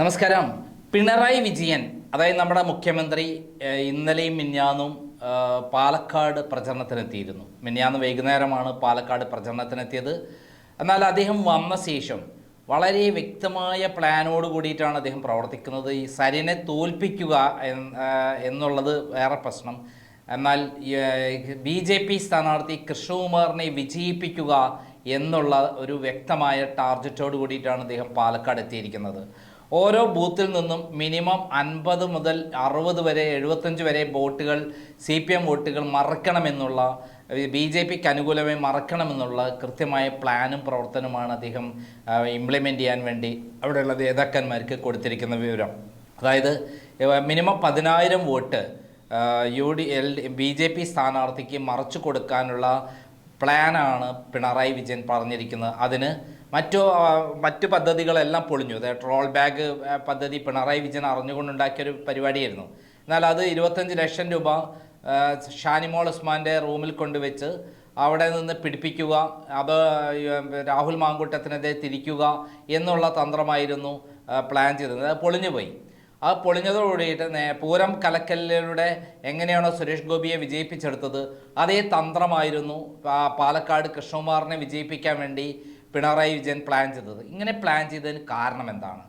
നമസ്കാരം. പിണറായി വിജയൻ അതായത് നമ്മുടെ മുഖ്യമന്ത്രി ഇന്നലെയും മിന്നാന്നും പാലക്കാട് പ്രചരണത്തിനെത്തിയിരുന്നു. മിന്നാന്ന് വൈകുന്നേരമാണ് പാലക്കാട് പ്രചരണത്തിനെത്തിയത്. എന്നാൽ അദ്ദേഹം വന്ന ശേഷം വളരെ വ്യക്തമായ പ്ലാനോട് കൂടിയിട്ടാണ് അദ്ദേഹം പ്രവർത്തിക്കുന്നത്. ഈ സരിനെ തോൽപ്പിക്കുക എന്നുള്ളത് വേറെ പ്രശ്നം. എന്നാൽ ബി ജെ പി സ്ഥാനാർത്ഥി കൃഷ്ണകുമാറിനെ വിജയിപ്പിക്കുക എന്നുള്ള ഒരു വ്യക്തമായ ടാർഗറ്റോട് കൂടിയിട്ടാണ് അദ്ദേഹം പാലക്കാട് എത്തിയിരിക്കുന്നത്. ഓരോ ബൂത്തിൽ നിന്നും മിനിമം അൻപത് മുതൽ അറുപത് വരെ എഴുപത്തഞ്ച് വരെ വോട്ടുകൾ സി പി എം വോട്ടുകൾ മറക്കണമെന്നുള്ള ബി ജെ പിക്ക് അനുകൂലമായി മറക്കണമെന്നുള്ള കൃത്യമായ പ്ലാനും പ്രവർത്തനവുമാണ് അദ്ദേഹം ഇംപ്ലിമെന്റ് ചെയ്യാൻ വേണ്ടി അവിടെയുള്ള നേതാക്കന്മാർക്ക് കൊടുത്തിരിക്കുന്ന വിവരം. അതായത് മിനിമം പതിനായിരം vote U D L B J P സ്ഥാനാർത്ഥിക്ക് മറച്ചു കൊടുക്കാനുള്ള പ്ലാനാണ് പിണറായി വിജയൻ പറഞ്ഞിരിക്കുന്നത്. അതിന് മറ്റു മറ്റു പദ്ധതികളെല്ലാം പൊളിഞ്ഞു. അതായത് ട്രോൾ ബാഗ് പദ്ധതി പിണറായി വിജയൻ അറിഞ്ഞുകൊണ്ടുണ്ടാക്കിയൊരു പരിപാടിയായിരുന്നു. എന്നാൽ അത് ഇരുപത്തഞ്ച് ലക്ഷം രൂപ ഷാനിമോൾ ഉസ്മാന്റെ റൂമിൽ കൊണ്ടുവച്ച് അവിടെ നിന്ന് പിടിപ്പിക്കുക അത് രാഹുൽ മാങ്കൂട്ടത്തിനെതിരെ തിരിക്കുക എന്നുള്ള തന്ത്രമായിരുന്നു പ്ലാൻ ചെയ്തത്. അത് പൊളിഞ്ഞുപോയി ആ പൊളിഞ്ഞതോടുകൂടിയിട്ട് പൂരം കലക്കലിലൂടെ എങ്ങനെയാണോ സുരേഷ് ഗോപിയെ വിജയിപ്പിച്ചെടുത്തത് അതേ തന്ത്രമായിരുന്നു പാലക്കാട് കൃഷ്ണകുമാറിനെ വിജയിപ്പിക്കാൻ വേണ്ടി പിണറായി വിജയൻ പ്ലാൻ ചെയ്തത്. ഇങ്ങനെ പ്ലാൻ ചെയ്തതിന് കാരണം എന്താണ്?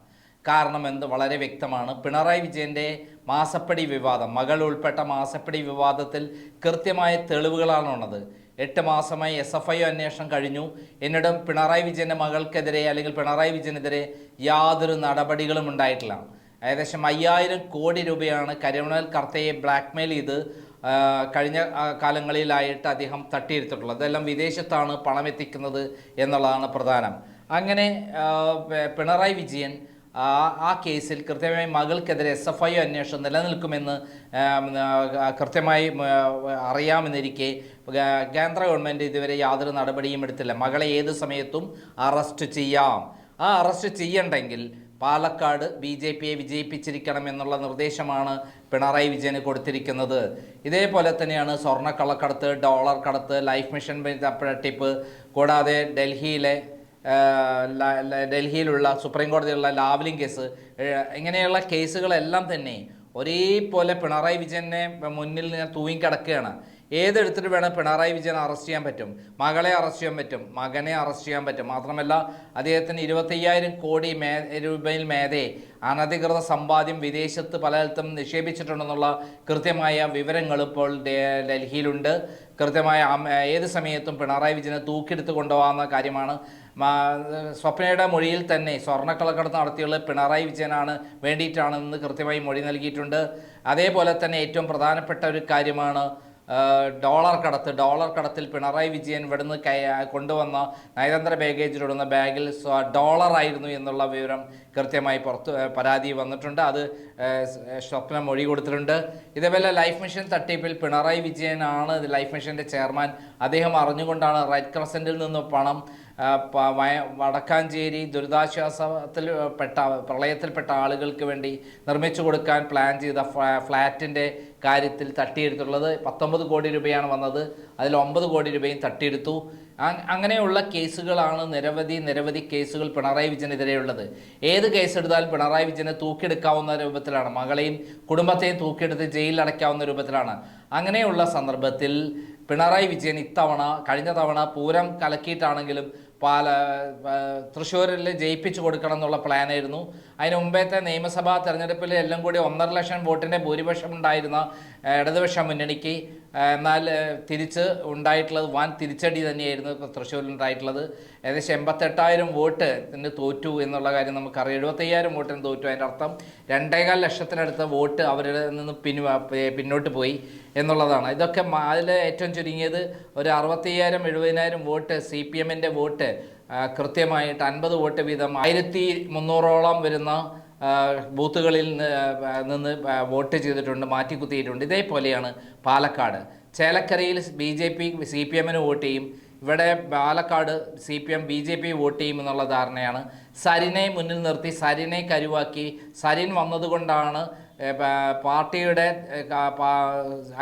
കാരണം എന്ത്? വളരെ വ്യക്തമാണ്. പിണറായി വിജയന്റെ മാസപ്പടി വിവാദം മകൾ ഉൾപ്പെട്ട മാസപ്പടി വിവാദത്തിൽ കൃത്യമായ തെളിവുകളാണ് ഉള്ളത്. എട്ട് മാസമായി എസ് എഫ് ഐ അന്വേഷണം കഴിഞ്ഞു. എന്നിട്ടും പിണറായി വിജയന്റെ മകൾക്കെതിരെ അല്ലെങ്കിൽ പിണറായി വിജയനെതിരെ യാതൊരു നടപടികളും ഉണ്ടായിട്ടില്ല. ഏകദേശം അയ്യായിരം കോടി രൂപയാണ് കരുണൽ കർത്തയെ ബ്ലാക്ക്മെയിൽ ചെയ്ത് കഴിഞ്ഞ കാലങ്ങളിലായിട്ട് അദ്ദേഹം തട്ടിയെടുത്തിട്ടുള്ളത്. അതെല്ലാം വിദേശത്താണ് പണമെത്തിക്കുന്നത് എന്നുള്ളതാണ് പ്രധാനം. അങ്ങനെ പിണറായി വിജയൻ ആ കേസിൽ കൃത്യമായി മകൾക്കെതിരെ എസ് എഫ് ഐ അന്വേഷണം നിലനിൽക്കുമെന്ന് കൃത്യമായി അറിയാമെന്നിരിക്കെ കേന്ദ്ര ഗവൺമെന്റ് ഇതുവരെ യാതൊരു നടപടിയും എടുത്തില്ല. മകളെ ഏത് സമയത്തും അറസ്റ്റ് ചെയ്യാം. ആ അറസ്റ്റ് ചെയ്യണ്ടെങ്കിൽ പാലക്കാട് ബി ജെ പിയെ വിജയിപ്പിച്ചിരിക്കണം എന്നുള്ള നിർദ്ദേശമാണ് പിണറായി വിജയന് കൊടുത്തിരിക്കുന്നത്. ഇതേപോലെ തന്നെയാണ് സ്വർണക്കള്ളക്കടത്ത് ഡോളർ കടത്ത് ലൈഫ് മിഷൻ തട്ടിപ്പ് കൂടാതെ ഡൽഹിയിലെ ഡൽഹിയിലുള്ള സുപ്രീം കോടതിയിലുള്ള ലാവ്ലിംഗ് കേസ് ഇങ്ങനെയുള്ള കേസുകളെല്ലാം തന്നെ ഒരേപോലെ പിണറായി വിജയനെ മുന്നിൽ നിന്ന് തൂങ്ങിക്കിടക്കുകയാണ്. ഏതെടുത്തിട്ട് വേണം പിണറായി വിജയനെ അറസ്റ്റ് ചെയ്യാൻ പറ്റും? മകളെ അറസ്റ്റ് ചെയ്യാൻ പറ്റും? മകനെ അറസ്റ്റ് ചെയ്യാൻ പറ്റും? മാത്രമല്ല അദ്ദേഹത്തിന് ഇരുപത്തയ്യായിരം കോടി മേ രൂപയിൽ മേതെ അനധികൃത സമ്പാദ്യം വിദേശത്ത് പലയിടത്തും നിക്ഷേപിച്ചിട്ടുണ്ടെന്നുള്ള കൃത്യമായ വിവരങ്ങൾ ഇപ്പോൾ ഡൽഹിയിലുണ്ട്. കൃത്യമായ ഏത് സമയത്തും പിണറായി വിജയനെ തൂക്കിയെടുത്ത് കൊണ്ടുപോകാവുന്ന കാര്യമാണ്. സ്വപ്നയുടെ മൊഴിയിൽ തന്നെ സ്വർണക്കളക്കടത്ത് നടത്തിയുള്ള പിണറായി വിജയനാണ് വേണ്ടിയിട്ടാണെന്ന് കൃത്യമായി മൊഴി നൽകിയിട്ടുണ്ട്. അതേപോലെ തന്നെ ഏറ്റവും പ്രധാനപ്പെട്ട ഒരു കാര്യമാണ് ഡോളർ കടത്ത് ഡോളർ കടത്തിൽ പിണറായി വിജയൻ ഇവിടുന്ന് കൊണ്ടുവന്ന നയതന്ത്ര ബാഗേജിലിടുന്ന ബാഗിൽ ഡോളറായിരുന്നു എന്നുള്ള വിവരം കൃത്യമായി പുറത്ത് പരാതി വന്നിട്ടുണ്ട്. അത് സ്വപ്നം മൊഴി കൊടുത്തിട്ടുണ്ട്. ഇതേപോലെ ലൈഫ് മിഷൻ തട്ടിപ്പിൽ പിണറായി വിജയനാണ് ലൈഫ് മിഷന്റെ ചെയർമാൻ അദ്ദേഹം അറിഞ്ഞുകൊണ്ടാണ് റെഡ് ക്രസന്റിൽ നിന്ന് പണം വടക്കാഞ്ചേരി ദുരിതാശ്വാസത്തിൽ പെട്ട പ്രളയത്തിൽപ്പെട്ട ആളുകൾക്ക് വേണ്ടി നിർമ്മിച്ചു കൊടുക്കാൻ പ്ലാൻ ചെയ്ത ഫ്ലാ- ഫ്ലാറ്റിന്റെ കാര്യത്തിൽ തട്ടിയെടുത്തുള്ളത് പത്തൊമ്പത് കോടി രൂപയാണ് വന്നത്. അതിൽ ഒമ്പത് കോടി രൂപയും തട്ടിയെടുത്തു. അങ്ങനെയുള്ള കേസുകളാണ് നിരവധി നിരവധി കേസുകൾ പിണറായി വിജയനെതിരെയുള്ളത്. ഏത് കേസെടുത്താലും പിണറായി വിജയനെ തൂക്കിയെടുക്കാവുന്ന രൂപത്തിലാണ്. മകളെയും കുടുംബത്തെയും തൂക്കിയെടുത്ത് ജയിലിൽ അടയ്ക്കാവുന്ന രൂപത്തിലാണ്. അങ്ങനെയുള്ള സന്ദർഭത്തിൽ പിണറായി വിജയൻ ഇത്തവണ കഴിഞ്ഞ തവണ പൂരം കലക്കിയിട്ടാണെങ്കിലും പാല തൃശ്ശൂരിൽ ജയിപ്പിച്ചു കൊടുക്കണം എന്നുള്ള പ്ലാനായിരുന്നു. അതിന് മുമ്പേത്തെ നിയമസഭാ തെരഞ്ഞെടുപ്പിൽ എല്ലാം കൂടി ഒന്നര ലക്ഷം വോട്ടിന്റെ ഭൂരിപക്ഷം ഉണ്ടായിരുന്ന ഇടതുപക്ഷ മുന്നണിക്ക് എന്നാൽ തിരിച്ച് ഉണ്ടായിട്ടുള്ളത് വൻ തിരിച്ചടി തന്നെയായിരുന്നു ഇപ്പോൾ തൃശ്ശൂരിൽ ഉണ്ടായിട്ടുള്ളത് ഏകദേശം എൺപത്തെട്ടായിരം വോട്ട് ഇതിന് തോറ്റു എന്നുള്ള കാര്യം നമുക്കറിയാം. എഴുപത്തയ്യായിരം വോട്ടിന് തോറ്റു അതിന്റെ അർത്ഥം രണ്ടേകാൽ ലക്ഷത്തിനടുത്ത വോട്ട് അവരുടെ നിന്ന് പിന്നു പിന്നോട്ട് പോയി എന്നുള്ളതാണ്. ഇതൊക്കെ അതിൽ ഏറ്റവും ചുരുങ്ങിയത് ഒരു അറുപത്തയ്യായിരം എഴുപതിനായിരം വോട്ട് സി പി എമ്മിന്റെ വോട്ട് കൃത്യമായിട്ട് അൻപത് വോട്ട് വീതം ആയിരത്തി മുന്നൂറോളം വരുന്ന ബൂത്തുകളിൽ നിന്ന് വോട്ട് ചെയ്തിട്ടുണ്ട് മാറ്റിക്കുത്തിയിട്ടുണ്ട്. ഇതേപോലെയാണ് പാലക്കാട്. ചേലക്കരയിൽ B J P C P എമ്മിന് വോട്ട് ചെയ്യും. ഇവിടെ Palakkad C P M B J P vote ചെയ്യും എന്നുള്ള ധാരണയാണ്. സരിനെ മുന്നിൽ നിർത്തി സരിനെ കരുവാക്കി. സരിൻ വന്നതുകൊണ്ടാണ് പാർട്ടിയുടെ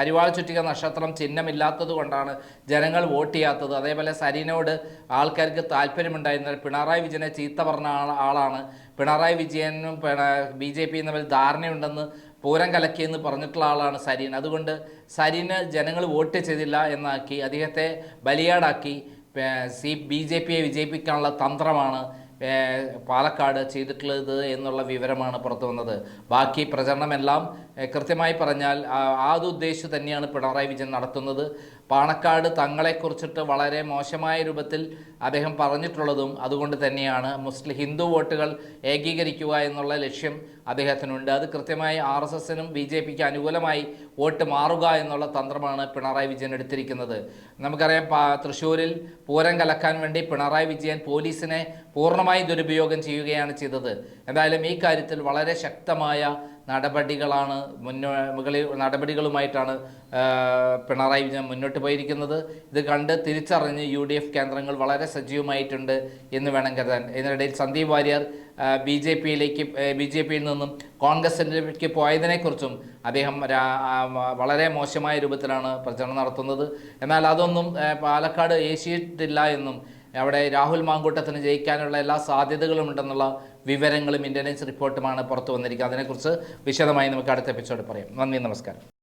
അരിവാൾ ചുറ്റിക നക്ഷത്രം ചിഹ്നമില്ലാത്തത് കൊണ്ടാണ് ജനങ്ങൾ വോട്ട് ചെയ്യാത്തത്. അതേപോലെ സരിനോട് ആൾക്കാർക്ക് താല്പര്യമുണ്ടായിരുന്നത് പിണറായി വിജയനെ ചീത്ത പറഞ്ഞ ആളാണ്. പിണറായി വിജയനും ബി ജെ പിയും തമ്മിൽ ധാരണയുണ്ടെന്ന് പൂരം കലക്കിയെന്ന് പറഞ്ഞിട്ടുള്ള ആളാണ് സരീൻ. അതുകൊണ്ട് സരീന് ജനങ്ങൾ വോട്ട് ചെയ്തില്ല എന്നാക്കി അദ്ദേഹത്തെ ബലിയാടാക്കി സി ബി ജെ പിയെ വിജയിപ്പിക്കാനുള്ള തന്ത്രമാണ് പാലക്കാട് ചെയ്തിട്ടുള്ളത് എന്നുള്ള വിവരമാണ് പുറത്തു വന്നത്. ബാക്കി പ്രചരണമെല്ലാം കൃത്യമായി പറഞ്ഞാൽ ആ- ആ ഉദ്ദേശിച്ച് തന്നെയാണ് പിണറായി വിജയൻ നടത്തുന്നത്. പാണക്കാട് തങ്ങളെക്കുറിച്ചിട്ട് വളരെ മോശമായ രൂപത്തിൽ അദ്ദേഹം പറഞ്ഞിട്ടുള്ളതും അതുകൊണ്ട് തന്നെയാണ്. മുസ്ലിം ഹിന്ദു വോട്ടുകൾ ഏകീകരിക്കുക എന്നുള്ള ലക്ഷ്യം അദ്ദേഹത്തിനുണ്ട്. അത് കൃത്യമായി ആർ എസ് എസിനും ബി ജെ പിക്ക് അനുകൂലമായി വോട്ട് മാറുക എന്നുള്ള തന്ത്രമാണ് പിണറായി വിജയൻ എടുത്തിരിക്കുന്നത്. നമുക്കറിയാം തൃശ്ശൂരിൽ പൂരം കലക്കാൻ വേണ്ടി പിണറായി വിജയൻ പോലീസിനെ പൂർണമായി ദുരുപയോഗം ചെയ്യുകയാണ് ചെയ്തത്. എന്തായാലും ഈ കാര്യത്തിൽ വളരെ ശക്തമായ നടപടികളാണ് മുന്നോ മുകളിൽ നടപടികളുമായിട്ടാണ് പിണറായി വിജയൻ മുന്നോട്ട് പോയിരിക്കുന്നത്. ഇത് കണ്ട് തിരിച്ചറിഞ്ഞ് യു കേന്ദ്രങ്ങൾ വളരെ സജീവമായിട്ടുണ്ട് എന്ന് വേണം കരുതാൻ. ഇതിനിടയിൽ സന്ദീപ് വാര്യർ ബി ജെ പിയിലേക്ക് ബി ജെ പിയിൽ നിന്നും കോൺഗ്രസിലേക്ക് പോയതിനെക്കുറിച്ചും അദ്ദേഹം വളരെ മോശമായ രൂപത്തിലാണ് പ്രചരണം നടത്തുന്നത്. എന്നാൽ അതൊന്നും പാലക്കാട് ഏശിയിട്ടില്ല എന്നും അവിടെ രാഹുൽ മാങ്കൂട്ടത്തിന് ജയിക്കാനുള്ള എല്ലാ സാധ്യതകളും ഉണ്ടെന്നുള്ള വിവരങ്ങളും ഇന്റലിജൻസ് റിപ്പോർട്ടുമാണ് പുറത്തു വന്നിരിക്കുന്നത്. അതിനെക്കുറിച്ച് വിശദമായി നമുക്ക് അടുത്ത എപ്പിസോഡ് പറയാം. നന്ദി നമസ്കാരം.